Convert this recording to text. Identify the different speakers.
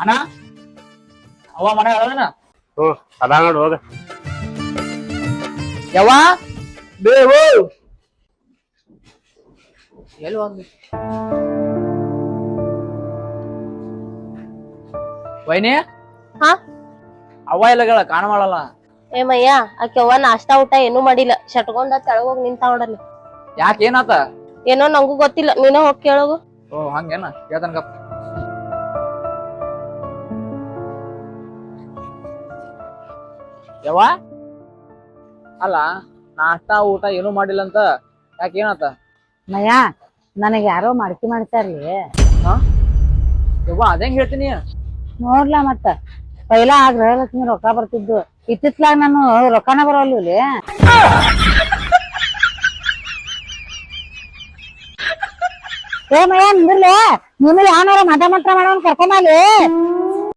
Speaker 1: ಅಣ್ಣ? ಅವ ಮನೆ ಅಳವೇನ
Speaker 2: ಹ್ಞೂ ಅದಾ ನೋಡು ಹೋಗ.
Speaker 1: ಯವ್ವ? ಬೇವು. ಎಲ್ಲಿ ಹೋಗ್ಲಿ ವೈನಿ?
Speaker 3: ಹಾ?
Speaker 1: ಅವ್ವ ಇಲ್ಲಗಳ ಕಾಣ ಮಾಡಲ್ಲ.
Speaker 3: ಏ ಮಯ್ಯ ಆಕೆ ಅವ್ವ ನಾಷ್ಟಾ ಊಟ ಏನೂ ಮಾಡಿಲ್ಲ. ಶಟ್ಕೊಂಡ ತೆಳಗೋಗ್ ನಿಂತ ನೋಡಲ್ಲಿ.
Speaker 1: ಯಾಕೆ ಏನಾತ?
Speaker 3: ಏನೋ ನಂಗೂ ಗೊತ್ತಿಲ್ಲ. ನೀನೋ ಹೋಗಿ ಕೇಳೋಗು.
Speaker 1: ಓ ಹಂಗೇನ? ಕೇಳ್ತಾನ ಯವ್ವ? ಅಲ್ಲ ನಾಷ್ಟಾ ಊಟ ಏನೂ ಮಾಡಿಲ್ಲ ಅಂತ ಯಾಕೆ ಏನಾತ?
Speaker 4: ಮಯ್ಯ ನನಗೆ ಯಾರೋ ಮಡಕಿ ಮಾಡ್ತಾರಿ
Speaker 1: ಯವ್ವ ಅದೇಂಗ್ ಹೇಳ್ತೀನಿ?
Speaker 4: ನೋಡ್ಲಾ ಮತ್ತ. ಪೈಲ ಆ ಗೃಹಲಕ್ಷ್ಮಿ ರೊಕ್ಕ ಬರ್ತಿದ್ದು. ಇತ್ತಿತ್ಲಾಗ ನಾನು ರೊಕ್ಕನ ಬರೋಲ್ಲ ಏ ಮಯ್ಯ ನಿಂದಿರ್ಲೇ? ನೀನು ಯಾವನಾರ ಮಠ ಮಂತ್ರ ಮಾಡೋನ್ ಕರ್ಕೊಂಬಲ್ಲಿ